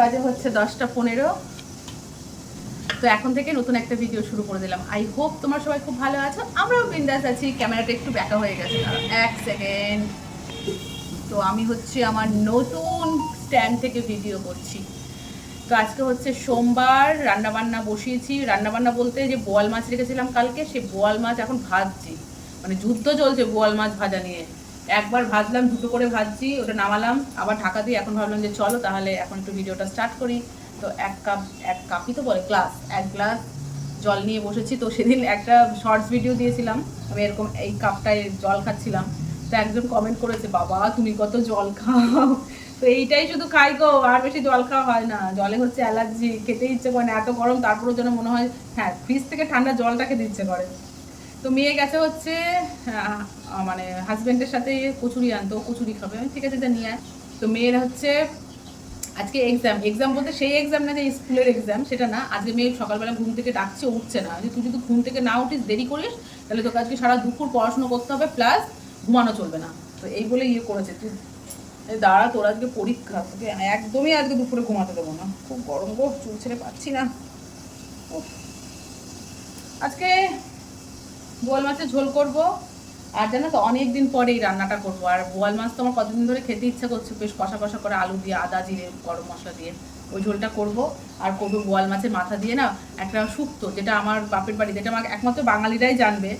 বাজে হচ্ছে দশটা পনেরো। তো এখন থেকে নতুন একটা ভিডিও শুরু করে দিলাম। আই হোপ তোমার সবাই খুব ভালো আছো। আমরাও বিন্দাস আছি ক্যামেরাটা একটু ব্যাকা হয়ে গেছে। এক সেকেন্ড তো আমি হচ্ছে আমার নতুন স্ট্যান্ড থেকে ভিডিও করছি। তো আজকে হচ্ছে সোমবার, রান্নাবান্না বসিয়েছি। রান্নাবান্না বলতে যে বোয়াল মাছ রেখেছিলাম কালকে সে বোয়াল মাছ এখন ভাজছি। মানে যুদ্ধ চলছে বোয়াল মাছ ভাজা নিয়ে। একবার ভাজলাম, দুটো করে ভাজছি, ওটা নামালাম, আবার ঢাকা দিয়ে এখন ভাবলাম যে চলো তাহলে এখন একটু ভিডিওটা স্টার্ট করি। তো এক কাপ, এক কাপই তো বলে গ্লাস এক গ্লাস জল নিয়ে বসেছি। তো সেদিন একটা শর্টস ভিডিও দিয়েছিলাম, আমি এরকম এই কাপটায় জল খাচ্ছিলাম। তো একজন কমেন্ট করেছে, বাবা, তুমি কত জল খাও। তো এইটাই শুধু খাই গো, আর বেশি জল খাওয়া হয় না। জলে হচ্ছে অ্যালার্জি, খেতে ইচ্ছে করে না, এত গরম, তারপরেও যেন মনে হয় হ্যাঁ ফ্রিজ থেকে ঠান্ডা জলটা খেতে করে। তো মেয়ে গেছে হচ্ছে মানে হাজবেন্ডের সাথে কচুরি আনতো কচুরি খাবে। আমি ঠিক আছে যা নিয়ে আয়। তো মেয়ের হচ্ছে, আজকে এক্সাম এক্সাম বলতে সেই এক্সাম না যে স্কুলের এক্সাম সেটা না। আজকে মেয়ে সকালবেলা ঘুম থেকে ডাকছে, উঠছে না। যে তুই যদি ঘুম থেকে না উঠিস, দেরি করিস, তাহলে তোকে আজকে সারা দুপুর পড়াশোনা করতে হবে প্লাস ঘুমানো চলবে না। তো এই বলে ইয়ে করেছে, তুই দাঁড়া, তোর আজকে পরীক্ষা। তোকে একদমই আজকে দুপুরে ঘুমাতে দেবো না। খুব গরম গো, চুল ছেড়ে পাচ্ছি না। আজকে বোয়াল মাছের ঝোল করব। আর জানো তো অনেক দিন পরে এই রান্নাটা করব আর বোয়াল মাছ তো আমার কতদিন ধরে খেতে ইচ্ছা করছে বেশ কষা কষা করে আলু দিয়ে আদা জিরে গরম মশলা দিয়ে ওই ঝোলটা করব আর করব বোয়াল মাছের মাথা দিয়ে না একটা শুক্তো যেটা আমার বাপের বাড়ি যেটা আমার একমাত্র বাঙালিরাই জানবে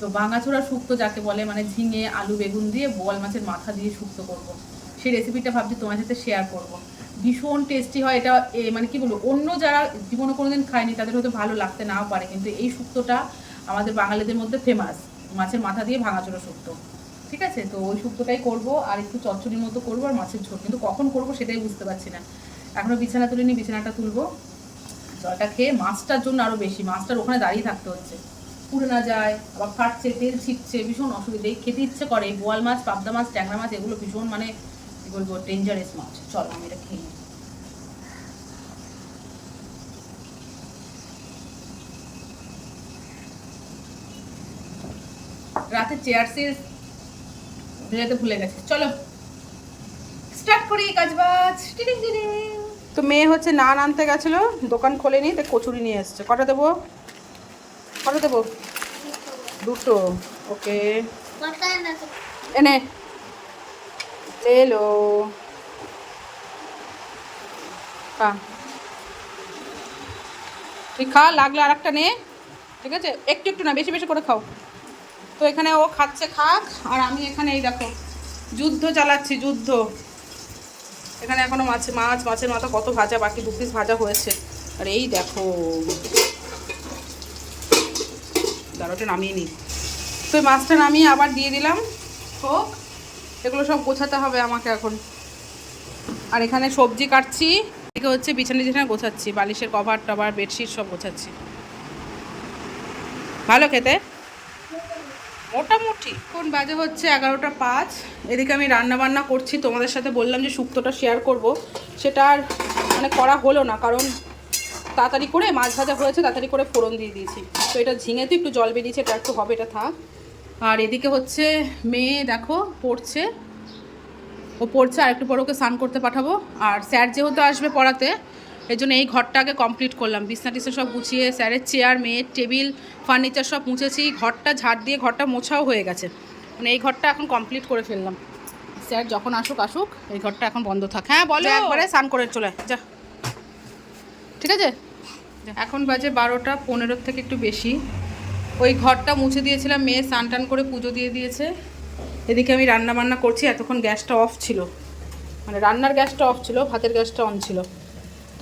তো ভাঙাচোরা শুক্তো যাকে বলে মানে ঝিঙে আলু বেগুন দিয়ে বোয়াল মাছের মাথা দিয়ে শুক্তো করব। সেই রেসিপিটা ভাবছি তোমার সাথে শেয়ার করব। ভীষণ টেস্টি হয় এটা এ, মানে কি বলব অন্য যারা জীবনে কোনোদিন খায়নি তাদের হয়তো ভালো লাগতে নাও পারে কিন্তু এই শুক্তোটা আমাদের বাঙালিদের মধ্যে ফেমাস মাছের মাথা দিয়ে ভাঙাচোরা শুক্তো। ঠিক আছে? তো ওই শুক্তোটাই করব, আর একটু চচ্চড়ির মতো করব, আর মাছের ঝোল। কিন্তু কখন করব সেটাই বুঝতে পারছি না। এখনও বিছানা তুলিনি, বিছানাটা তুলবো। জলটা খেয়ে মাছটার জন্য আরও বেশি। মাছটার ওখানে দাঁড়িয়ে থাকতে হচ্ছে। পুড়ে না যায়, আবার ফাটছে, তেল ছিটছে, ভীষণ অসুবিধে। খেতে ইচ্ছে করে বোয়াল মাছ, পাবদা মাছ, ট্যাংরা মাছ, এগুলো ভীষণ মানে কি বলব ডেঞ্জারাস মাছ। চল, আমি এটা খেয়ে রাতে চেয়ার সিট ভেজাতে ভুলে গেছে। চলো। স্টার্ট করি কাজবাজ। টিডিং টিডিং তো মেয়ে হচ্ছে নান আনতে গেছিল, দোকান খোলেনি তো কচুরি নিয়ে এসছে। কটা দেবো? কটা দেবো? দুটো। ওকে। এনে। এলো। তুই খা, লাগলে আর একটা নে। ঠিক আছে? একটু একটু না, বেশি বেশি করে খাও। তো এখানে ও খাচ্ছে খাক, আর আমি এখানে এই দেখো, যুদ্ধ চালাচ্ছি, যুদ্ধ। এখানে এখনও মাছ মাছ, মাছের মাথা কত ভাজা, বাকি দু পিস ভাজা হয়েছে। আর এই দেখো দাঁড়োটা নামিয়ে নিই। তো মাছটা নামিয়ে আবার দিয়ে দিলাম। হোক, এগুলো সব গোছাতে হবে আমাকে এখন। আর এখানে সবজি কাটছি, এদিকে হচ্ছে বিছানা বিছানা গোছাচ্ছি, বালিশের কভার, টভার, বেডশিট সব গোছাচ্ছি। ভালো খেতে? মোটামুটি। কোন বাজে হচ্ছে এগারোটা পাঁচ। এদিকে আমি রান্না বান্না করছি, তোমাদের সাথে বললাম যে শুক্তোটা শেয়ার করব। সেটা আর মানে করা হলো না, কারণ তাড়াতাড়ি করে মাছ ভাজা হয়েছে, তাড়াতাড়ি করে ফোড়ন দিয়ে দিয়েছি। তো এটা ঝিঙেতে একটু জল বেরিয়েছে, এটা একটু হবে, এটা থাক। আর এদিকে হচ্ছে মেয়ে দেখো পড়ছে। ও পড়ছে আর একটু পর ওকে স্নান করতে পাঠাবো। আর স্যার যেহেতু আসবে পড়াতে এই জন্য এই ঘরটা আগে কমপ্লিট করলাম। বিছনা টিছনা সব গুছিয়ে স্যারের চেয়ার মেয়ের টেবিল ফার্নিচার সব মুছেছি। ঘরটা ঝাড় দিয়ে ঘরটা মোছাও হয়ে গেছে। মানে এই ঘরটা এখন কমপ্লিট করে ফেললাম। স্যার যখন আসুক আসুক এই ঘরটা এখন বন্ধ থাক। হ্যাঁ বলো। একবারে স্নান করে চলে যা। ঠিক আছে? এখন বাজে বারোটা পনেরোর থেকে একটু বেশি। ওই ঘরটা মুছে দিয়েছিলাম মেয়ে স্নান টান করে পুজো দিয়ে দিয়েছে। এদিকে আমি রান্না বান্না করছি এতক্ষণ গ্যাসটা অফ ছিল। মানে রান্নার গ্যাসটা অফ ছিল ভাতের গ্যাসটা অন ছিল।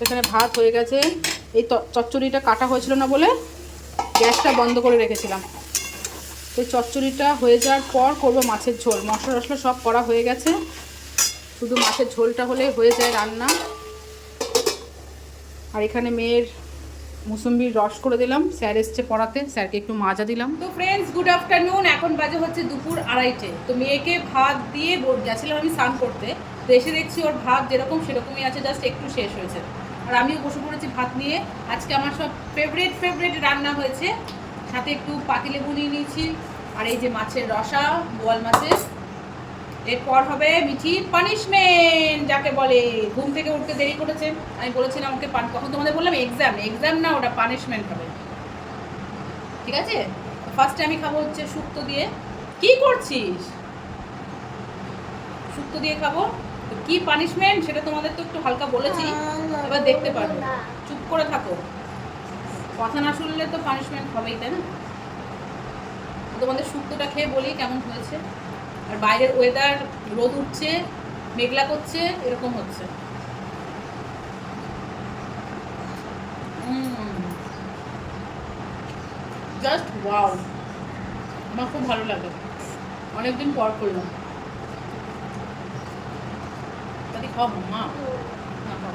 এখানে ভাত হয়ে গেছে। এই চচ্চড়িটা কাটা হয়েছিল না বলে গ্যাসটা বন্ধ করে রেখেছিলাম। তো চচ্চড়িটা হয়ে যাওয়ার পর করব মাছের ঝোল। মশলা টশলা সব করা হয়ে গেছে। শুধু মাছের ঝোলটা হলে হয়ে যায় রান্না। আর এখানে মেয়ের মুসম্বির রস করে দিলাম। স্যার এসছে পড়াতে। স্যারকে একটু মাজা দিলাম। তো ফ্রেন্ডস গুড আফটারনুন এখন বাজে হচ্ছে দুপুর আড়াইটে। তো মেয়েকে ভাত দিয়ে গেছিলাম আমি স্নান করতে। তো এসে দেখছি ওর ভাত যেরকম সেরকমই আছে জাস্ট একটু শেষ হয়েছে। আর আমিও বসে পড়েছি ভাত নিয়ে। আজকে আমার সব ফেভারিট ফেভারিট রান্না হয়েছে। সাথে একটু পাতিলেবু নিয়ে নিয়েছি। আর এই যে মাছের রসা, বোয়াল মাছের। এরপর হবে মিঠি পানিশমেন্ট যাকে বলে ঘুম থেকে উঠতে দেরি করেছে। আমি বলেছিলাম ওকে পান তখন তোমাদের বললাম এক্সাম এক্সাম না, ওটা পানিশমেন্ট হবে। ঠিক আছে? ফার্স্টে আমি খাব হচ্ছে শুক্তো দিয়ে। কি করছিস? শুক্তো দিয়ে খাব? কি পানিশমেন্ট সেটা তোমাদের তো একটু হালকা বলেছি, এবার দেখতে পারবে চুপ করে থাকো। কথা না শুনলে তো পানিশমেন্ট হবেই, তাই না? তোমাদের শুক্তোটা খেয়ে বলি কেমন হয়েছে। আর বাইরের ওয়েদার রোদ উঠছে, মেঘলা করছে, এরকম হচ্ছে। জাস্ট ওয়াও আমার খুব ভালো লাগে। অনেকদিন পর করলাম। তাহলে খাও মা না, খাও।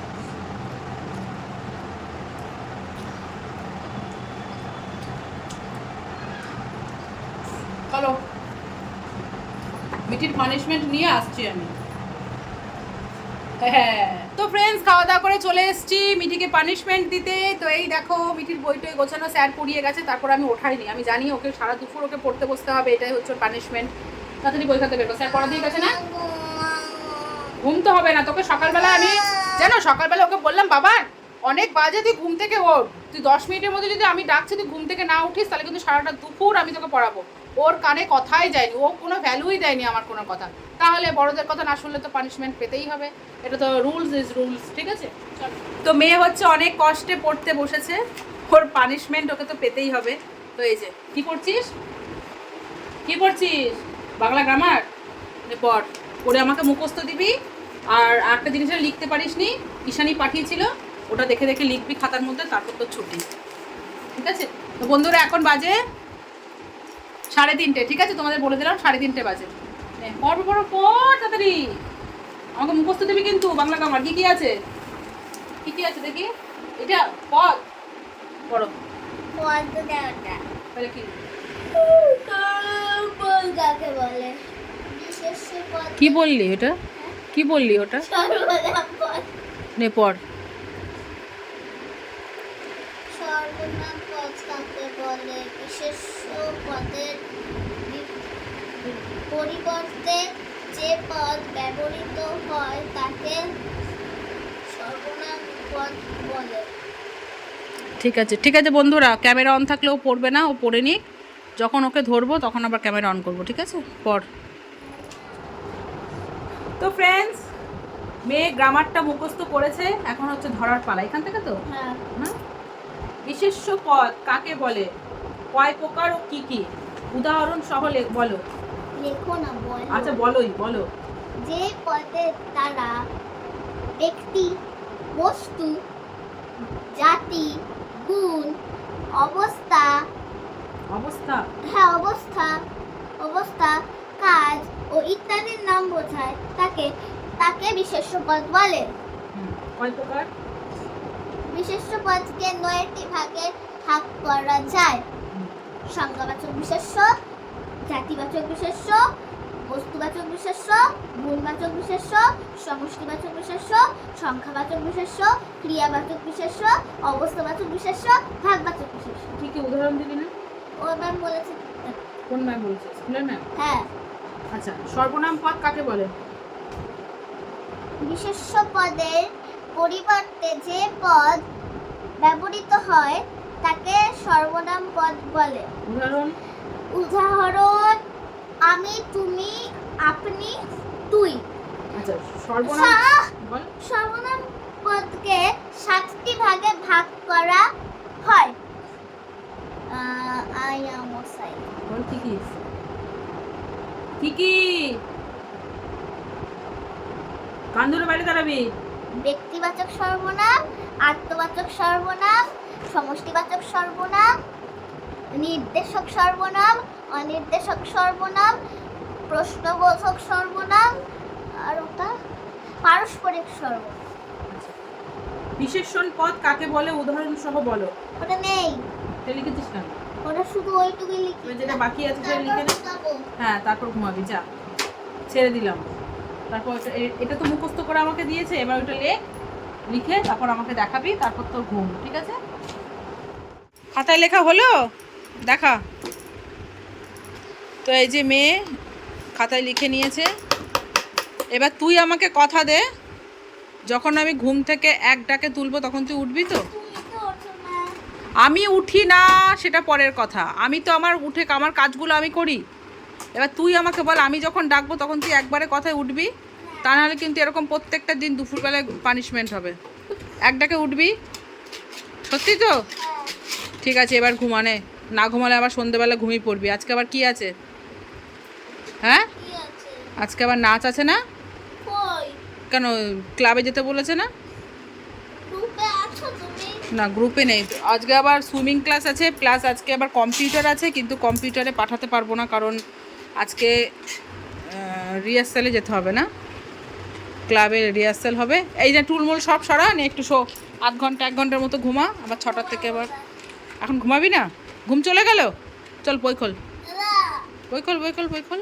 চলো মিঠির পানিশমেন্ট নিয়ে আসছি আমি। হ্যাঁ তো ফ্রেন্ডস খাওয়া দাওয়া করে চলে এসেছি। মিঠিকে পানিশমেন্ট দিতে। তো এই দেখো মিঠির বইটই গোছানো স্যার পড়িয়ে গেছে। তারপর আমি ওঠাইনি। আমি জানি ওকে সারা দুপুর ওকে পড়তে বসতে হবে। এটাই হচ্ছে পানিশমেন্ট তাড়াতাড়ি বই খাতে বেরো স্যার পড়া দিয়ে গেছে না? ঘুম তো হবে না। তোকে সকালবেলা আমি জানো, সকালবেলা ওকে বললাম, বাবা, অনেক বাজে তুই ঘুম থেকে ওঠ। তুই দশ মিনিটের মধ্যে যদি আমি ডাকছি, তুই ঘুম থেকে না উঠিস, তাহলে কিন্তু সারাটা দুপুর আমি তোকে পড়াবো। ওর কানে কথাই যায়নি, ও কোনো ভ্যালুই দেয়নি আমার কোনো কথা। তাহলে বড়দের কথা না শুনলে তো পানিশমেন্ট পেতেই হবে। এটা তো রুলস ইজ রুলস ঠিক আছে। তো মেয়ে হচ্ছে অনেক কষ্টে পড়তে বসেছে। ওর পানিশমেন্ট ওকে তো পেতেই হবে। তো এই যে, কি পড়ছিস? কি পড়ছিস? বাংলা গ্রামার পড়। পড়ে আমাকে মুখস্থ দিবি। আর একটা জিনিসটা লিখতে পারিস নি ঈশানি পাঠিয়েছিল ওটা দেখে দেখে লিখবি খাতার মধ্যে তারপর তো ছুটি। ঠিক আছে? তো বন্ধুরা এখন বাজে সাড়ে তিনটে ঠিক আছে? তোমাদের বলে দিলাম সাড়ে তিনটে বাজে। পড় পড়ো পড় তাড়াতাড়ি। আমাকে মুখস্থ দিবি কিন্তু বাংলা গ্রামার কি কি আছে? কি কি আছে দেখি? এটা পদ পড়ো। পদ্ম দেওয়াটা। তাহলে কি যাকে বলে বিশেষ পদ কি বললি ওটা? কি বললি ওটা? নে পড়। পরিবর্তে যে পদ ব্যবহৃত হয় তাকে সর্বনাম পদ বলে। ঠিক আছে ঠিক আছে বন্ধুরা ক্যামেরা অন থাকলেও পড়বে না ও পড়ে নিক। যখন ওকে ধরবো তখন আবার ক্যামেরা অন করব ঠিক আছে? পড়। তো ফ্রেন্ডস মেয়ে গ্রামারটা মুখস্থ করেছে এখন হচ্ছে ধরার পালা এখান থেকে তো? হ্যাঁ। হ্যাঁ বিশেষ্য পদ কাকে বলে? কয় প্রকার ও কি কি? উদাহরণ সহ বলো। লেখো না বল। আচ্ছা বলোই বলো। যে পদের দ্বারা ব্যক্তি বস্তু জাতি গুণ অবস্থা অবস্থা। হ্যাঁ অবস্থা অবস্থা কাজ ও ইত্যাদির নাম বোঝায় তাকে তাকে বিশেষ্য পদ বলে। হুম, কয় প্রকার বিশেষ্য পদকে নয়টি ভাগে ভাগ করা যায়। সংজ্ঞাবাচক বিশেষ্য জাতিবাচক বিশেষ্য বস্তুবাচক বিশেষ্য গুণবাচক বিশেষ্য সমষ্টিবাচক বিশেষ্য সংখ্যাবাচক বিশেষ্য ক্রিয়াবাচক বিশেষ্য অবস্থাবাচক বিশেষ্য ভাগবাচক বিশেষ্য। কি কি উদাহরণ দিবি না? ও ম্যাম বলেছে। কোন ম্যাম বলেছে? স্কুলের ম্যাম? হ্যাঁ। আচ্ছা সর্বনাম পদ কাকে বলে? বিশেষ্য পদের পরিবর্তে যে পদ ব্যবহৃত হয় তাকে সর্বনাম পদ বলে। উদাহরণ? উদাহরণ আমি তুমি আপনি তুই। আচ্ছা সর্বনাম সর্বনাম পদকে সাতটি ভাগে ভাগ করা হয়। আয়া মশাই বল কি কি? কি কি? কান ধরে বাইরে দাঁড়াবি ব্যক্তিবাচক সর্বনাম আত্মবাচক সর্বনাম সমষ্টিবাচক সর্বনাম নির্দেশক সর্বনাম অনির্দেশক সর্বনাম প্রশ্নবোধক সর্বনাম আর ওটা পারস্পরিক সর্বনাম। বিশেষণ পদ কাকে বলে? উদাহরণ সহ বলো। ওটা নেই। এটা লিখেছিস কেন? ওটা শুধু ওইটুকুই লিখি। যেটা বাকি আছে সেটা লিখে নে। হ্যাঁ তারপর ঘুমাবি যা। ছেড়ে দিলাম। তারপর এটা- তো মুখস্থ করে আমাকে দিয়েছে এবার ওটা লেখ লিখে তারপর আমাকে দেখাবি তারপর তোর ঘুম ঠিক আছে? খাতায় লেখা হলো? দেখা। তো এই যে মেয়ে খাতায় লিখে নিয়েছে। এবার তুই আমাকে কথা দে যখন আমি ঘুম থেকে এক ডাকে তুলবো তখন তুই উঠবি তো? আমি উঠি না সেটা পরের কথা। আমি তো আমার উঠে আমার কাজগুলো আমি করি। এবার তুই আমাকে বল আমি যখন ডাকবো তখন তুই একবারে কথায় উঠবি? তা নাহলে কিন্তু এরকম প্রত্যেকটা দিন দুপুরবেলায় পানিশমেন্ট হবে। এক ডাকে উঠবি? সত্যি তো? ঠিক আছে এবার ঘুমানে। না ঘুমালে আবার সন্ধেবেলা ঘুমিয়ে পড়বি। আজকে আবার কি আছে? হ্যাঁ? আজকে আবার নাচ আছে না? কেন ক্লাবে যেতে বলেছে না? না গ্রুপে নেই। আজকে আবার সুইমিং ক্লাস আছে প্লাস আজকে আবার কম্পিউটার আছে, কিন্তু কম্পিউটারে পাঠাতে পারব না, কারণ আজকে রিহার্সালে যেতে হবে না। ক্লাবে রিহার্সাল হবে। এই যে টুলমুল সব সরা নে একটু শো আধ ঘণ্টা, এক ঘণ্টার মতো ঘুমা, আবার ছটার থেকে আবার এখন ঘুমাবি না? ঘুম চলে গেল? চল, বই খোল। বই খোল বই খোল বই খোল।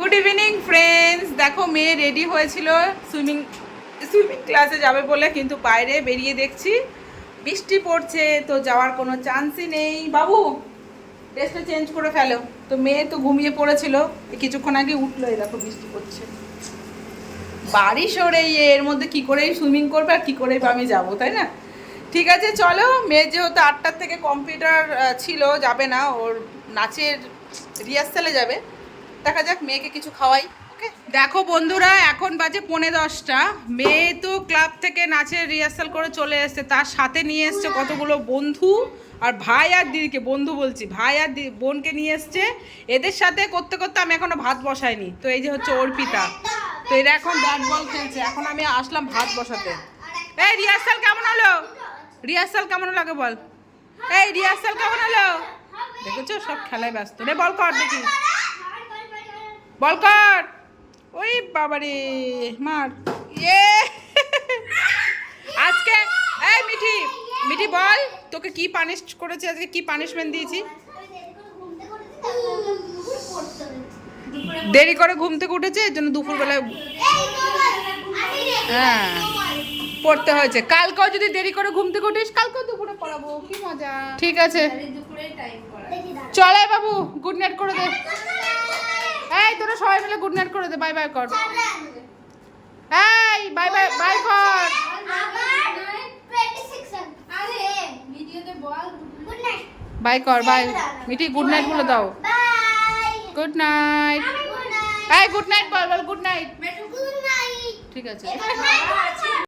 গুড ইভিনিং ফ্রেন্ডস দেখো, মেয়ে রেডি হয়েছিল সুইমিং সুইমিং ক্লাসে যাবে বলে, কিন্তু বাইরে বেরিয়ে দেখছি। বৃষ্টি পড়ছে, তো যাওয়ার কোনো চান্সই নেই। বাবু, ড্রেসটা চেঞ্জ করে ফেলো। তো মেয়ে তো ঘুমিয়ে পড়েছিল কিছুক্ষণ আগে উঠল, এই দেখো বৃষ্টি পড়ছে। বাড়ি সরে এর মধ্যে কি করে সুইমিং করবে আর কি করে আমি যাব, তাই না? ঠিক আছে, চলো। মেয়ে যেহেতু আটটার থেকে কম্পিউটার ছিল, যাবে না, ওর নাচের রিহার্সালে যাবে। দেখা যাক, মেয়েকে কিছু খাওয়াই। দেখো বন্ধুরা, এখন বাজে পৌনে দশটা। মেয়ে তো ক্লাব থেকে নাচের রিহার্সাল করে চলে এসছে, তার সাথে নিয়ে এসছে কতগুলো বন্ধু। আর ভাই আর দিদিকে, বন্ধু বলছি, ভাই আর বোনকে নিয়ে এসছে। এদের সাথে করতে করতে আমি এখনও ভাত বসাইনি। তো এই যে হচ্ছে অর্পিতা তো এরা এখন ব্যাট বল খেলছে। এখন আমি আসলাম ভাত বসাতে। এই রিহার্সাল কেমন হলো? রিহার্সাল কেমন লাগে বল। এই রিহার্সাল কেমন হলো? দেখেছ? সব খেলায় ব্যস্ত। রে, বল কর দেখি। বল কর। ওই বাবারে মার। ইয়ে আজকে এই মিঠি মিঠি বল তোকে কি পানিশ করেছে? আজকে কি পানিশমেন্ট দিয়েছি? দেরি করে ঘুম থেকে উঠেছে এর জন্য দুপুরবেলায় হ্যাঁ। পড়তে হয়েছে। কালকেও যদি দেরি করে ঘুম থেকে উঠিস কালকেও দুপুরে পড়াবো। কি মজা। ঠিক আছে চলে বাবু গুড নাইট করে দে। এই তোরা সবাই মিলে গুড নাইট করে দে বাই বাই কর। এই বাই বাই বাই কর। বাই কর বাই। মিঠি গুড নাইট বলে দাও। গুড নাইট এই গুড নাইট বল বল গুড নাইট ঠিক আছে।